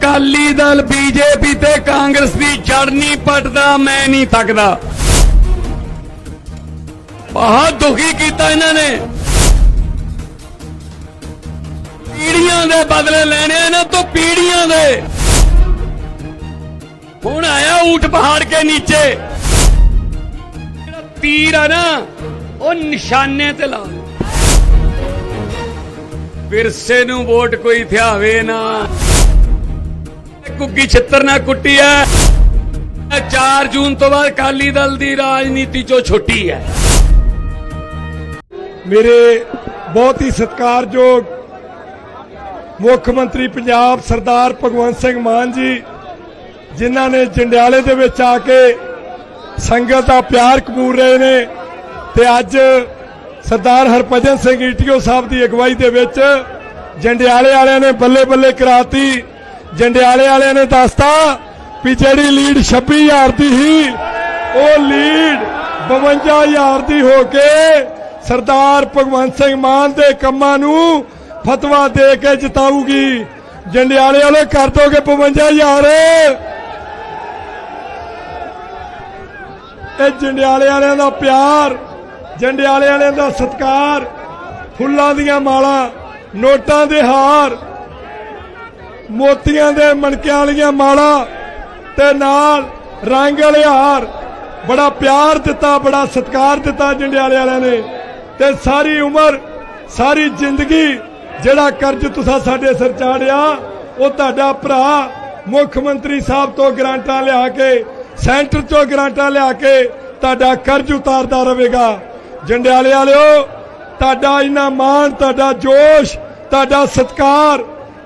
Akali Dal, BJP ਤੇ ਕਾਂਗਰਸ ਦੀ ਜੜ ਨਹੀਂ ਪਟਦਾ, ਮੈਂ ਨਹੀਂ ਥੱਕਦਾ। ਬਹੁਤ ਦੁਖੀ ਕੀਤਾ ਇਹਨਾਂ ਨੇ। ਪੀੜੀਆਂ ਦੇ ਬਦਲੇ ਲੈਣੇ ਇਹਨਾਂ ਤੋਂ ਪੀੜੀਆਂ ਦੇ। ਹੁਣ ਆਇਆ ਊਠ ਪਹਾੜ ਕੇ ਨੀਚੇ। ਜਿਹੜਾ ਤੀਰ ਆ ਨਾ, ਉਹ ਨਿਸ਼ਾਨੇ ਤੇ ਲਾ ਲਓ। ਵਿਰਸੇ ਨੂੰ ਵੋਟ ਕੋਈ ਥਿਆਵੇ ਨਾ। ਕੁੱਗੀ ਛਿੱਤਰ ਨਾ ਕੁੱਟੀ ਹੈ 4 ਜੂਨ ਤੋਂ ਬਾਅਦ ਕਾਲੀ ਦਲ ਦੀ ਰਾਜਨੀਤੀ ਚੋਂ ਛੁੱਟੀ ਹੈ ਮੇਰੇ ਬਹੁਤ ਹੀ ਸਤਿਕਾਰਯੋਗ ਮੁੱਖ ਮੰਤਰੀ ਪੰਜਾਬ ਸਰਦਾਰ ਭਗਵੰਤ ਸਿੰਘ ਮਾਨ ਜੀ, ਜਿਨ੍ਹਾਂ ਨੇ ਜੰਡਿਆਲੇ ਦੇ ਵਿੱਚ ਆ ਕੇ ਸੰਗਤ ਦਾ ਪਿਆਰ ਕਬੂਲ ਰਹੇ ਨੇ ਤੇ ਅੱਜ ਸਰਦਾਰ ਹਰਭਜਨ ਸਿੰਘ ਈਟੀਓ ਸਾਹਿਬ ਦੀ ਅਗਵਾਈ ਦੇ ਵਿੱਚ ਜੰਡਿਆਲੇ ਵਾਲਿਆਂ ਨੇ ਬੱਲੇ ਬੱਲੇ ਕਰਾਤੀ। ਜੰਡਿਆਲੇ ਵਾਲਿਆਂ ਨੇ ਦੱਸਤਾ ਵੀ ਜਿਹੜੀ ਲੀਡ 26000 ਦੀ ਸੀ, ਉਹ ਲੀਡ 52000 ਦੀ ਹੋ ਕੇ ਸਰਦਾਰ ਭਗਵੰਤ ਸਿੰਘ ਮਾਨ ਦੇ ਕੰਮਾਂ ਨੂੰ ਫਤਵਾ ਦੇ ਕੇ ਜਿਤਾਊਗੀ। ਜੰਡਿਆਲੇ ਵਾਲੇ ਕਰ ਦੋਗੇ 55000 ਇਹ ਜੰਡਿਆਲੇ ਵਾਲਿਆਂ ਦਾ ਪਿਆਰ, ਜੰਡਿਆਲੇ ਵਾਲਿਆਂ ਦਾ ਸਤਿਕਾਰ, ਫੁੱਲਾਂ ਦੀਆਂ ਮਾਲਾਂ, ਨੋਟਾਂ ਦੇ ਹਾਰ ਮੋਤੀਆਂ ਦੇ ਮਣਕਿਆਂ ਵਾਲੀਆਂ ਮਾਲਾਂ ਤੇ ਨਾਲ ਰੰਗ ਵਾਲੇ ਹਾਰ। ਬੜਾ ਪਿਆਰ ਦਿੱਤਾ, ਬੜਾ ਸਤਿਕਾਰ ਦਿੱਤਾ ਜੰਡਿਆਲੇ ਵਾਲਿਆਂ ਨੇ। ਤੇ ਸਾਰੀ ਉਮਰ, ਸਾਰੀ ਜ਼ਿੰਦਗੀ ਜਿਹੜਾ ਕਰਜ਼ ਤੁਸੀਂ ਸਾਡੇ ਸਿਰ ਚਾੜਿਆ, ਉਹ ਤੁਹਾਡਾ ਭਰਾ ਮੁੱਖ ਮੰਤਰੀ ਸਾਹਿਬ ਤੋਂ ਗ੍ਰਾਂਟਾਂ ਲਿਆ ਕੇ, ਸੈਂਟਰ ਤੋਂ ਗ੍ਰਾਂਟਾਂ ਲਿਆ ਕੇ ਤੁਹਾਡਾ ਕਰਜ਼ ਉਤਾਰਦਾ ਰਹੇਗਾ। ਜੰਡਿਆਲੇ ਵਾਲਿਓ, ਤੁਹਾਡਾ ਇਨਾ ਮਾਣ, ਤੁਹਾਡਾ ਜੋਸ਼, ਤੁਹਾਡਾ ਸਤਿਕਾਰ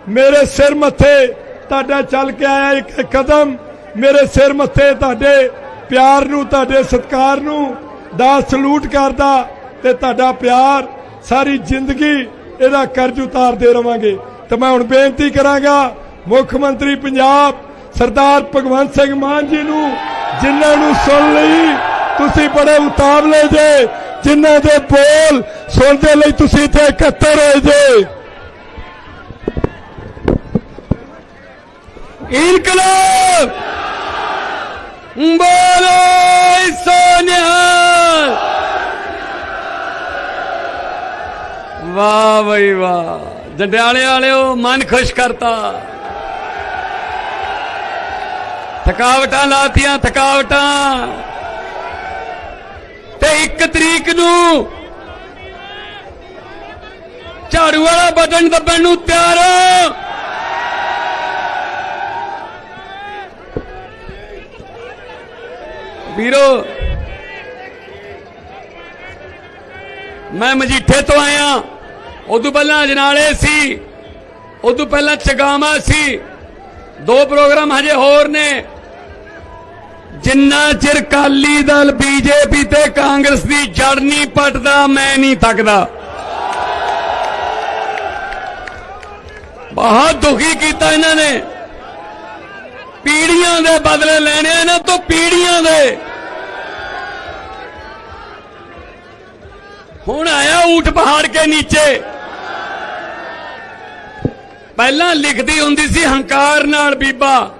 ਮੇਰੇ ਸਿਰ ਮੱਥੇ ਤੁਹਾਡਾ ਚੱਲ ਕੇ ਆਇਆ ਇੱਕ ਕਦਮ। ਮੇਰੇ ਸਿਰ ਮੱਥੇ ਤੁਹਾਡੇ ਪਿਆਰ ਨੂੰ, ਤੁਹਾਡੇ ਸਤਿਕਾਰ ਨੂੰ ਦਾ ਸਲੂਟ ਕਰਦਾ ਤੇ ਤੁਹਾਡਾ ਪਿਆਰ ਸਾਰੀ ਜ਼ਿੰਦਗੀ ਇਹਦਾ ਕਰਜ਼ ਉਤਾਰਦੇ ਰਵਾਂਗੇ। ਤੇ ਮੈਂ ਹੁਣ ਬੇਨਤੀ ਕਰਾਂਗਾ, ਮੁੱਖ ਮੰਤਰੀ ਪੰਜਾਬ ਸਰਦਾਰ ਭਗਵੰਤ ਸਿੰਘ ਮਾਨ ਜੀ ਨੂੰ, ਜਿਨ੍ਹਾਂ ਨੂੰ ਸੁਣ ਲਈ ਤੁਸੀਂ ਬੜੇ ਉਤਾਵਲੇ ਜੇ, ਜਿਨ੍ਹਾਂ ਦੇ ਬੋਲ ਸੁਣਦੇ ਲਈ ਤੁਸੀਂ ਇੱਥੇ ਇਕੱਤਰ ਹੋਏ ਜੇ। ਇਨਕਲਾਬ! ਬੋਲੋ ਸੋਨਿਆ ਵਾਹ ਬਈ ਵਾਹ। ਜੰਡਿਆਲੇ ਵਾਲਿਓ, ਮਨ ਖੁਸ਼ ਕਰਤਾ। ਥਕਾਵਟਾਂ ਲਾਤੀਆਂ, ਥਕਾਵਟਾਂ। ਤੇ 1 ਤਰੀਕ ਨੂੰ ਝਾੜੂ ਵਾਲਾ ਬਟਨ ਦੱਬਣ ਨੂੰ ਤਿਆਰ ਹੋ ਵੀਰੋ, ਮੈਂ ਮਜੀਠੇ ਤੋਂ ਆਇਆ। ਉਦੋਂ ਪਹਿਲਾਂ ਅਜਨਾਲੇ ਸੀ, ਉਦੋਂ ਪਹਿਲਾਂ ਚਗਾਮਾ ਸੀ। ਦੋ ਪ੍ਰੋਗਰਾਮ ਹਜੇ ਹੋਰ ਨੇ। ਜਿੰਨਾ ਚਿਰ ਕਾਲੀ ਦਲ ਬੀਜੇਪੀ ਤੇ ਕਾਂਗਰਸ ਦੀ ਜੜ ਨਹੀਂ ਪਟਦਾ, ਮੈਂ ਨਹੀਂ ਥੱਕਦਾ। ਬਹੁਤ ਦੁਖੀ ਕੀਤਾ ਇਹਨਾਂ ਨੇ। ਪੀੜੀਆਂ ਦੇ ਬਦਲੇ ਲੈਣੇ ਇਹਨਾਂ ਤੋਂ ਪੀੜੀਆਂ ਦੇ। ਹੁਣ ਆਇਆ ਊਠ ਪਹਾੜ ਕੇ ਨੀਚੇ। ਪਹਿਲਾਂ ਲਿਖਦੀ ਹੁੰਦੀ ਸੀ, ਹੰਕਾਰ ਨਾਲ ਬੀਬਾ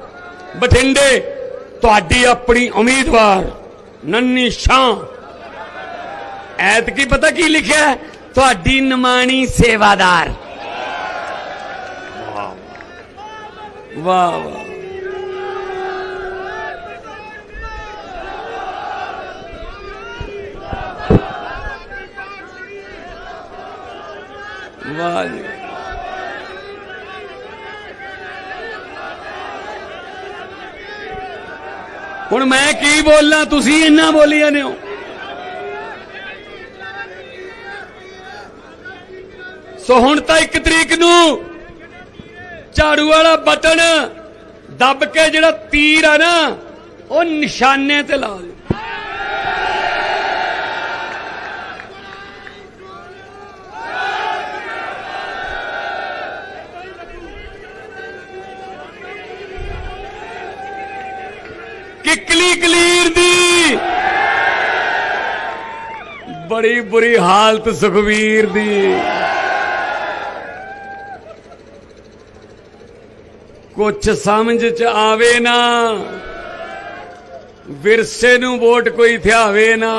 ਬਠਿੰਡੇ, ਤੁਹਾਡੀ ਆਪਣੀ ਉਮੀਦਵਾਰ ਨੰਨੀ ਸ਼ਾਂ ਐਤ ਕੀ ਪਤਾ ਕੀ ਲਿਖਿਆ ਤੁਹਾਡੀ ਨਮਾਣੀ ਸੇਵਾਦਾਰ। ਵਾਹ ਵਾਹ ਵਾਹ। ਜੀ ਹੁਣ ਮੈਂ ਕੀ ਬੋਲਾਂ, ਤੁਸੀਂ ਇੰਨਾ ਬੋਲੀ ਜਾਂਦੇ ਹੋ? ਸੋ ਹੁਣ ਤਾਂ ਇੱਕ ਤਰੀਕ ਨੂੰ ਝਾੜੂ ਵਾਲਾ ਬਟਨ ਦੱਬ ਕੇ ਜਿਹੜਾ ਤੀਰ ਆ ਨਾ, ਉਹ ਨਿਸ਼ਾਨੇ ਤੇ ਲਾ ਦਿਓ। ਕਿਕਲੀ ਕਲੀਰ ਦੀ। ਬੜੀ ਬੁਰੀ ਹਾਲਤ ਸੁਖਵੀਰ ਦੀ। ਕੁਛ ਸਮਝ ਚ ਆਵੇ ਨਾ, ਵਿਰਸੇ ਨੂੰ ਵੋਟ ਕੋਈ ਥਿਆਵੇ ਨਾ।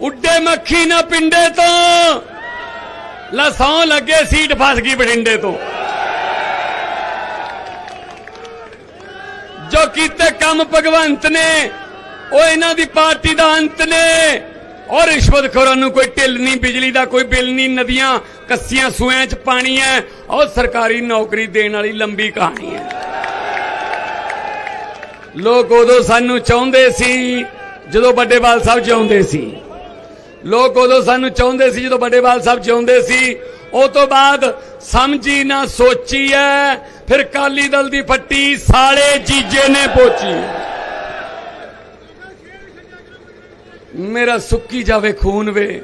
ਉੱਡੇ ਮੱਖੀ ਨਾ ਪਿੰਡੇ ਤੋਂ ਲਸੋਂ ਲੱਗੇ ਸੀਟ ਫਸ ਗਈ ਬਠਿੰਡੇ ਤੋਂ। ਜੋ ਕੀਤੇ ਕੰਮ ਭਗਵੰਤ ਨੇ, ਉਹ ਇਹਨਾਂ ਦੀ ਪਾਰਟੀ ਦਾ ਅੰਤ ਨੇ। ਔਰ ਰਿਸ਼ਵਤਖੋਰਾਂ ਨੂੰ ਕੋਈ ਢਿੱਲ ਨਹੀਂ, ਬਿਜਲੀ ਦਾ ਕੋਈ ਬਿੱਲ ਨਹੀਂ, ਨਦੀਆਂ, ਕੱਸੀਆਂ ਸੂਆਂ 'ਚ ਪਾਣੀ ਹੈ। ਔਰ ਸਰਕਾਰੀ ਨੌਕਰੀ ਦੇਣ ਵਾਲੀ ਲੰਬੀ ਕਹਾਣੀ ਹੈ। ਲੋਕ ਉਦੋਂ ਸਾਨੂੰ ਚਾਹੁੰਦੇ ਸੀ, ਜਦੋਂ ਵੱਡੇਵਾਲ ਸਾਹਿਬ ਜਿਉਂਦੇ ਸੀ। ਲੋਕ ਉਦੋਂ ਸਾਨੂੰ ਚਾਹੁੰਦੇ ਸੀ, ਜਦੋਂ ਵੱਡੇਵਾਲ ਸਾਹਿਬ ਜਿਉਂਦੇ ਸੀ। ਉਹ ਤੋਂ ਬਾਅਦ ਸਮਝੀ ਨਾ ਸੋਚੀ ਐ ਫਿਰ ਕਾਲੀ ਦਲ ਦੀ ਫੱਟੀ ਸਾਲੇ ਜੀਜੇ ਨੇ ਪੋਚੀ। ਮੇਰਾ ਸੁੱਕੀ ਜਾਵੇ ਖੂਨ ਵੇ,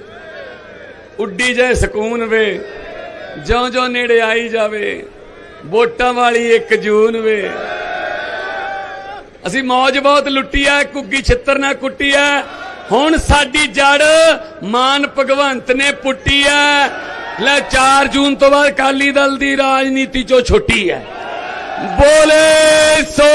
ਉੱਡੀ ਜਾਏ ਸਕੂਨ ਵੇ ਜਿਉਂ ਜਿਉਂ ਨੇੜੇ ਆਈ ਜਾਵੇ, ਵੋਟਾਂ ਵਾਲੀ 1 ਜੂਨ ਵੇ। ਅਸੀਂ ਮੌਜ ਬਹੁਤ ਲੁੱਟੀ ਐ ਕੁੱਗੀ ਛਿੱਤਰ ਨਾ ਕੁੱਟੀ ਐ। ਹੁਣ ਸਾਡੀ ਜੜ ਮਾਨ ਭਗਵੰਤ ਨੇ ਪੁੱਟੀ ਐ। ਲੈ 4 ਜੂਨ ਤੋਂ ਬਾਅਦ ਕਾਲੀ ਦਲ ਦੀ ਰਾਜਨੀਤੀ ਚੋਂ ਛੁੱਟੀ ਐ। ਬੋਲੇ ਸੋ